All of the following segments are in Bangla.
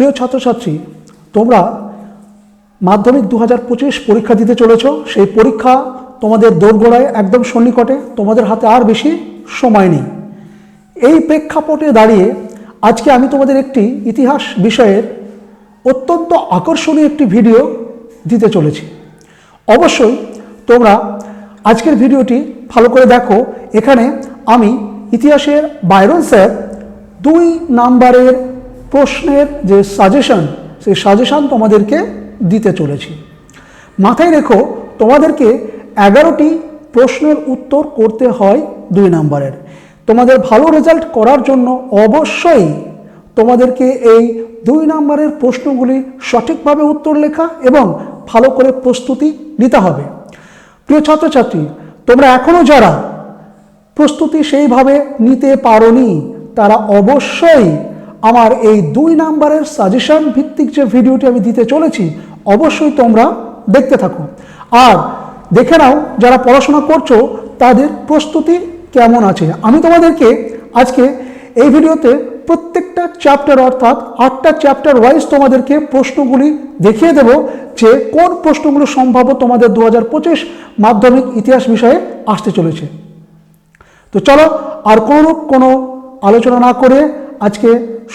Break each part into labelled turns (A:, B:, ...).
A: প্রিয় ছাত্রছাত্রী, তোমরা মাধ্যমিক দু হাজার পঁচিশ পরীক্ষা দিতে চলেছ। সেই পরীক্ষা তোমাদের দোরগোড়ায় একদম সন্নিকটে। তোমাদের হাতে আর বেশি সময় নেই। এই প্রেক্ষাপটে দাঁড়িয়ে আজকে আমি তোমাদের একটি ইতিহাস বিষয়ের অত্যন্ত আকর্ষণীয় একটি ভিডিও দিতে চলেছি। অবশ্যই তোমরা আজকের ভিডিওটি ভালো করে দেখো। এখানে আমি ইতিহাসের বাইরন স্যার দুই নাম্বারের প্রশ্নের যে সাজেশন সেই সাজেশন তোমাদেরকে দিতে চলেছি। মাথায় রেখো, তোমাদেরকে এগারোটি প্রশ্নের উত্তর করতে হয় দুই নাম্বারের। তোমাদের ভালো রেজাল্ট করার জন্য অবশ্যই তোমাদেরকে এই দুই নাম্বারের প্রশ্নগুলি সঠিকভাবে উত্তর লেখা এবং ভালো করে প্রস্তুতি নিতে হবে। প্রিয় ছাত্রছাত্রী, তোমরা এখনও যারা প্রস্তুতি সেইভাবে নিতে পারোনি, তারা অবশ্যই আমার এই দুই নাম্বারের সাজেশন ভিত্তিক যে ভিডিওটি আমি দিতে চলেছি, অবশ্যই তোমরা দেখতে থাকো। আর দেখে নাও, যারা পড়াশোনা করছ, তাদের প্রস্তুতি কেমন আছে? আমি তোমাদেরকে আজকে এই ভিডিওতে প্রত্যেকটা চ্যাপ্টার অর্থাৎ আটটা চ্যাপ্টার ওয়াইজ তোমাদেরকে প্রশ্নগুলি দেখিয়ে দেব, যে কোন প্রশ্নগুলো সম্ভাব্য তোমাদের দু পঁচিশ মাধ্যমিক ইতিহাস বিষয়ে আসতে চলেছে। তো চলো, আর কোনো কোনো আলোচনা না করে আজকে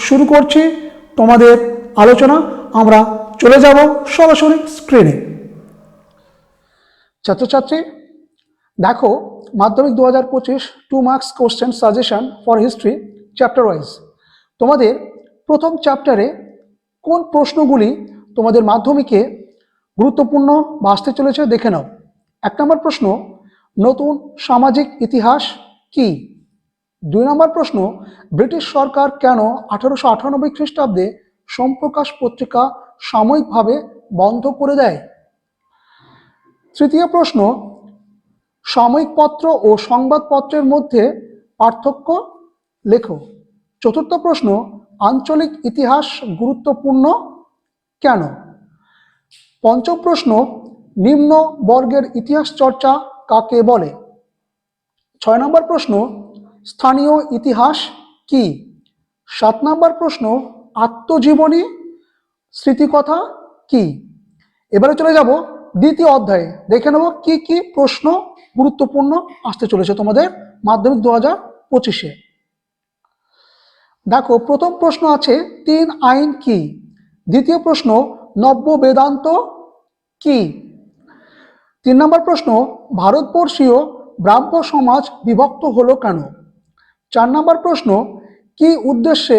A: শুরু করছি তোমাদের আলোচনা। আমরা চলে যাব সরাসরি স্ক্রিনে ছাত্রছাত্রী, দেখো মাধ্যমিক দু হাজার পঁচিশ two marks question suggestion for history chapter wise তোমাদের প্রথম চ্যাপ্টারে কোন প্রশ্নগুলি তোমাদের মাধ্যমিকে গুরুত্বপূর্ণ বাঁচতে চলেছে দেখে নাও। এক নম্বর প্রশ্ন, নতুন সামাজিক ইতিহাস কি? দুই নম্বর প্রশ্ন, ব্রিটিশ সরকার কেন আঠারোশো আটানব্বই খ্রিস্টাব্দে সোমপ্রকাশ পত্রিকা সাময়িকভাবে বন্ধ করে দেয়? তৃতীয় প্রশ্ন, সাময়িক পত্র ও সংবাদপত্রের মধ্যে পার্থক্য লেখো। চতুর্থ প্রশ্ন, আঞ্চলিক ইতিহাস গুরুত্বপূর্ণ কেন? পঞ্চম প্রশ্ন, নিম্ন বর্গের ইতিহাস চর্চা কাকে বলে? ছয় নম্বর প্রশ্ন স্থানীয় ইতিহাস কি? সাত নম্বর প্রশ্ন, আত্মজীবনী, স্মৃতিকথা কি? এবারে চলে যাব দ্বিতীয় অধ্যায়ে। দেখে নেব কি কি প্রশ্ন গুরুত্বপূর্ণ আসতে চলেছে তোমাদের মাধ্যমিক দু হাজার পঁচিশে। দেখো, প্রথম প্রশ্ন আছে, তিন আইন কি? দ্বিতীয় প্রশ্ন, নব্য বেদান্ত কি? তিন নম্বর প্রশ্ন, ভারতবর্ষীয় ব্রাহ্ম সমাজ বিভক্ত হলো কেন? চার নম্বর প্রশ্ন, কি উদ্দেশ্যে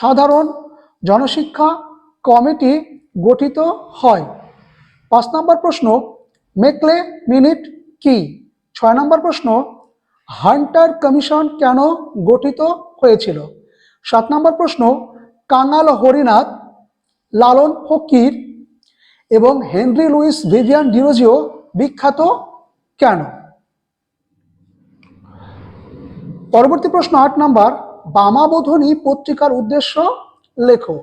A: সাধারণ জনশিক্ষা কমিটি গঠিত হয়? পাঁচ নম্বর প্রশ্ন, মেকলে মিনিট কি? ছয় নম্বর প্রশ্ন, হান্টার কমিশন কেন গঠিত হয়েছিল? সাত নম্বর প্রশ্ন, কাঙাল হরিনাথ, লালন ফকির এবং হেনরি লুইস ভিভিয়ান ডিরোজিও বিখ্যাত কেন? পরবর্তী প্রশ্ন আট নাম্বার, বামাবোধনী পত্রিকার উদ্দেশ্য লেখো।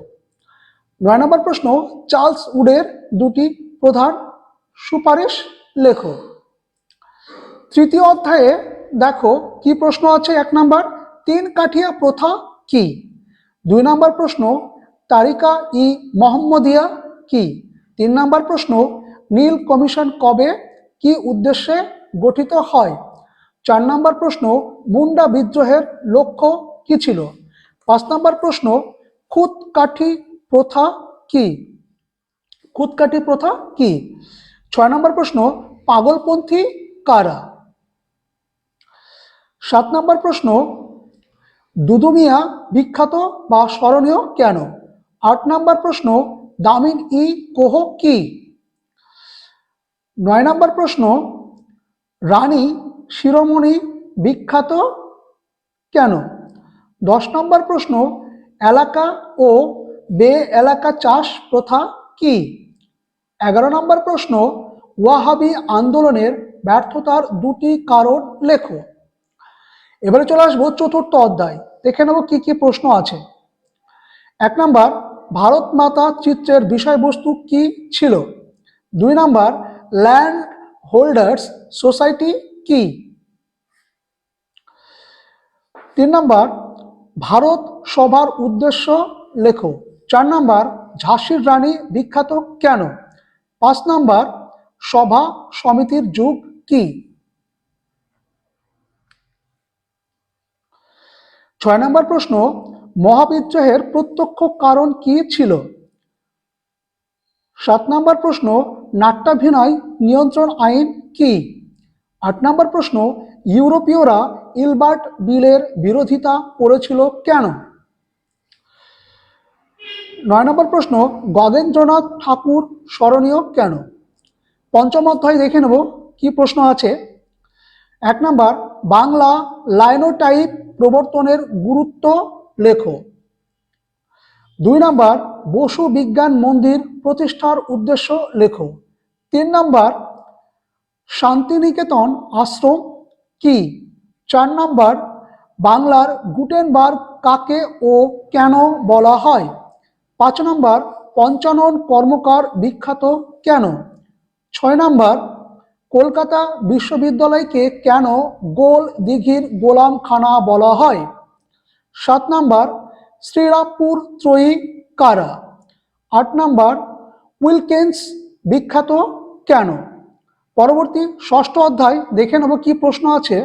A: নয় নম্বর প্রশ্ন, চার্লস উডের দুটি প্রধান সুপারিশ লেখো। তৃতীয় অধ্যায়ে দেখো কি প্রশ্ন আছে এক নাম্বার, তিন কাঠিয়া প্রথা কি? দুই নাম্বার প্রশ্ন, তারিকা ই মোহাম্মদিয়া কি? তিন নাম্বার প্রশ্ন, নীল কমিশন কবে কি উদ্দেশ্যে গঠিত হয়? চার নাম্বার প্রশ্ন, মুন্ডা বিদ্রোহের লক্ষ্য কি ছিল? পাঁচ নাম্বার প্রশ্ন খুদকাঠি প্রথা কি? খুদকাঠি প্রথা কি? ছয় নম্বর প্রশ্ন, পাগলপন্থী কারা? সাত নম্বর প্রশ্ন দুদুমিয়া বিখ্যাত বা স্মরণীয় কেন? আট নম্বর প্রশ্ন দামিন ই কোহ কি? নয় নম্বর প্রশ্ন, রানী শিরোমণি বিখ্যাত কেন? দশ নম্বর প্রশ্ন, এলাকা ও বে এলাকা চাষ প্রথা কি? এগারো নম্বর প্রশ্ন, ওয়াহাবি আন্দোলনের ব্যর্থতার দুটি কারণ লেখো। এবারে চলে আসব চতুর্থ অধ্যায়। দেখে নেব কি কি প্রশ্ন আছে। এক নম্বর, ভারত মাতা চিত্রের বিষয়বস্তু কি ছিল? দুই নম্বর, ল্যান্ড হোল্ডার্স সোসাইটি কি? তিন নাম্বার, ভারত সভার উদ্দেশ্য লেখো। চার নাম্বার, ঝাঁসির রানী বিখ্যাত কেন? পাঁচ নাম্বার, সভা সমিতির যুগ কি? ছয় নম্বর প্রশ্ন, মহাবিদ্রোহের প্রত্যক্ষ কারণ কি ছিল? সাত নম্বর প্রশ্ন, নাট্যাভিনয় নিয়ন্ত্রণ আইন কি? আট নম্বর প্রশ্ন, ইউরোপীয়রা ইলবার্ট বিলের বিরোধিতা করেছিল কেন? নয় নম্বর প্রশ্ন, গগেন্দ্রনাথ ঠাকুর স্মরণীয় কেন? পঞ্চম অধ্যায় দেখে নেব, কি প্রশ্ন আছে? এক নম্বর, বাংলা লাইনোটাইপ প্রবর্তনের গুরুত্ব লেখো। দুই নম্বর, বসু বিজ্ঞান মন্দির প্রতিষ্ঠার উদ্দেশ্য লেখো। তিন নম্বর শান্তিনিকেতন আশ্রম কি? চার নম্বর, বাংলার গুটেনবার্গ কাকে ও কেন বলা হয়? পাঁচ নম্বর, পঞ্চানন কর্মকার বিখ্যাত কেন? ছয় নম্বর, কলকাতা বিশ্ববিদ্যালয়কে কেন গোল দিঘির গোলামখানা বলা হয়? সাত নম্বর, শ্রীরামপুর ত্রয়ী কারা? আট নম্বর, উইলকেন্স বিখ্যাত কেন? পরবর্তী ষষ্ঠ অধ্যায় দেখে নেব কি প্রশ্ন আছে।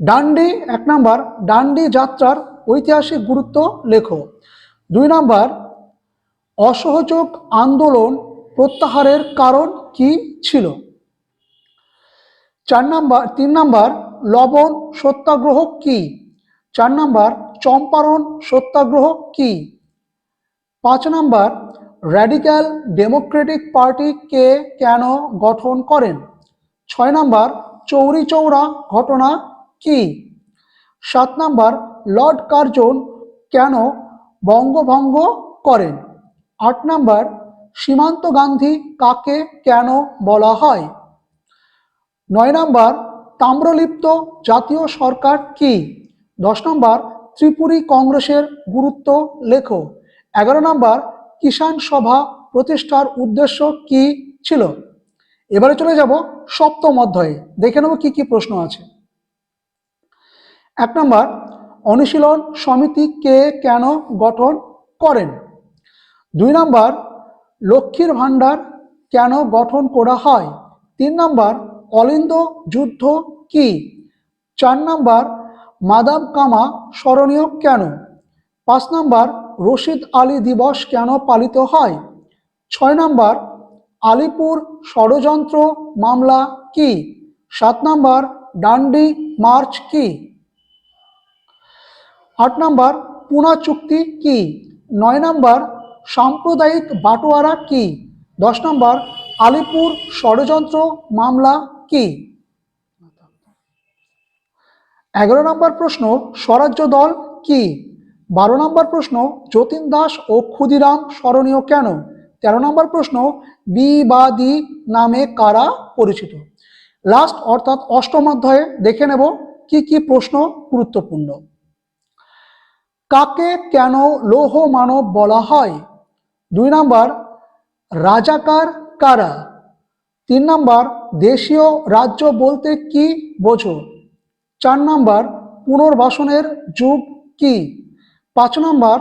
A: ডান্ডি এক নম্বর, ডান্ডি যাত্রার ঐতিহাসিক গুরুত্ব লেখো। দুই নম্বর, অসহযোগ আন্দোলন প্রত্যাহারের কারণ কি ছিল? চার নাম্বার, তিন নাম্বার, লবণ সত্যাগ্রহ কি? চার নাম্বার, চম্পারণ সত্যাগ্রহ কি? পাঁচ নাম্বার র্যাডিক্যাল ডেমোক্রেটিক পার্টি কে কেন গঠন করেন? ছয় নম্বর, চৌরি চৌরা ঘটনা কি? সাত নম্বর, লর্ড কার্জন কেন বঙ্গভঙ্গ করেন? আট নম্বর, সীমান্ত গান্ধী কাকে কেন বলা হয়? নয় নম্বর, তাম্রলিপ্ত জাতীয় সরকার কি? দশ নম্বর, ত্রিপুরী কংগ্রেসের গুরুত্ব লেখো। এগারো নম্বর কিষাণ সভা প্রতিষ্ঠার উদ্দেশ্য কি ছিল? এবারে চলে যাব সপ্তম অধ্যায়ে। দেখে নেব কি কি প্রশ্ন আছে। এক নম্বর, অনুশীলন সমিতি কে কেন গঠন করেন? দুই নম্বর, লক্ষ্মীর ভাণ্ডার কেন গঠন করা হয়? তিন নম্বর, অলিন্দ যুদ্ধ কি? চার নম্বর মাদাম কামা স্মরণীয় কেন? পাঁচ নম্বর রশিদ আলী দিবস কেন পালিত হয়? ছয় নম্বর, আলিপুর ষড়যন্ত্র মামলা কি? সাত নম্বর, ডান্ডি মার্চ কি? আট নম্বর, পুনা চুক্তি কি? নয় নম্বর, সাম্প্রদায়িক বাটোয়ারা কি? দশ নম্বর, আলিপুর ষড়যন্ত্র মামলা কি? এগারো নম্বর প্রশ্ন, স্বরাজ্য দল কি? বারো নম্বর প্রশ্ন, যতীন দাস ও ক্ষুদিরাম স্মরণীয় কেন? তেরো নম্বর প্রশ্ন, বি বা দি নামে কারা পরিচিত? লাস্ট অর্থাৎ অষ্টম অধ্যায়ে দেখে নেব কি কি প্রশ্ন গুরুত্বপূর্ণ। কাকে কেন লৌহ মানব বলা হয়? দুই নাম্বার, রাজাকার কারা? তিন নাম্বার, দেশীয় রাজ্য বলতে কি বোঝো? চার নাম্বার, পুনর্বাসনের যুগ কি? পাঁচ নম্বর,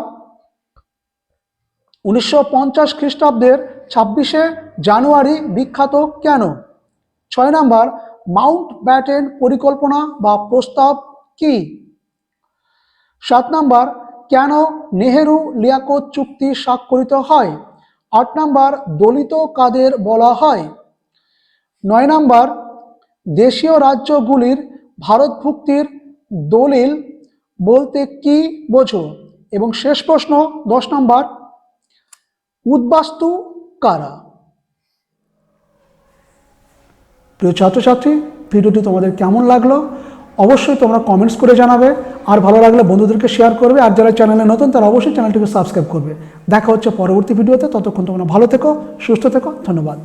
A: উনিশশো পঞ্চাশ খ্রিস্টাব্দের ছাব্বিশে জানুয়ারি বিখ্যাত কেন? ছয় নম্বর, মাউন্ট ব্যাটেন পরিকল্পনা বা প্রস্তাব কি? সাত নম্বর, কেন নেহেরু লিয়াকত চুক্তি স্বাক্ষরিত হয়? আট নম্বর, দলিত কাদের বলা হয়? নয় নম্বর, দেশীয় রাজ্যগুলির ভারতভুক্তির দলিল বলতে কি বোঝো? এবং শেষ প্রশ্ন, দশ নম্বর, উদ্বাস্তু কারা? প্রিয় ছাত্রছাত্রী, ভিডিওটি তোমাদের কেমন লাগল? অবশ্যই তোমরা কমেন্টস করে জানাবে। আর ভালো লাগলে বন্ধুদেরকে শেয়ার করবে। আর যারা চ্যানেলে নতুন, তারা অবশ্যই চ্যানেলটিকে সাবস্ক্রাইব করবে। দেখা হচ্ছে পরবর্তী ভিডিওতে ততক্ষণ তোমরা ভালো থেকো, সুস্থ থেকো। ধন্যবাদ।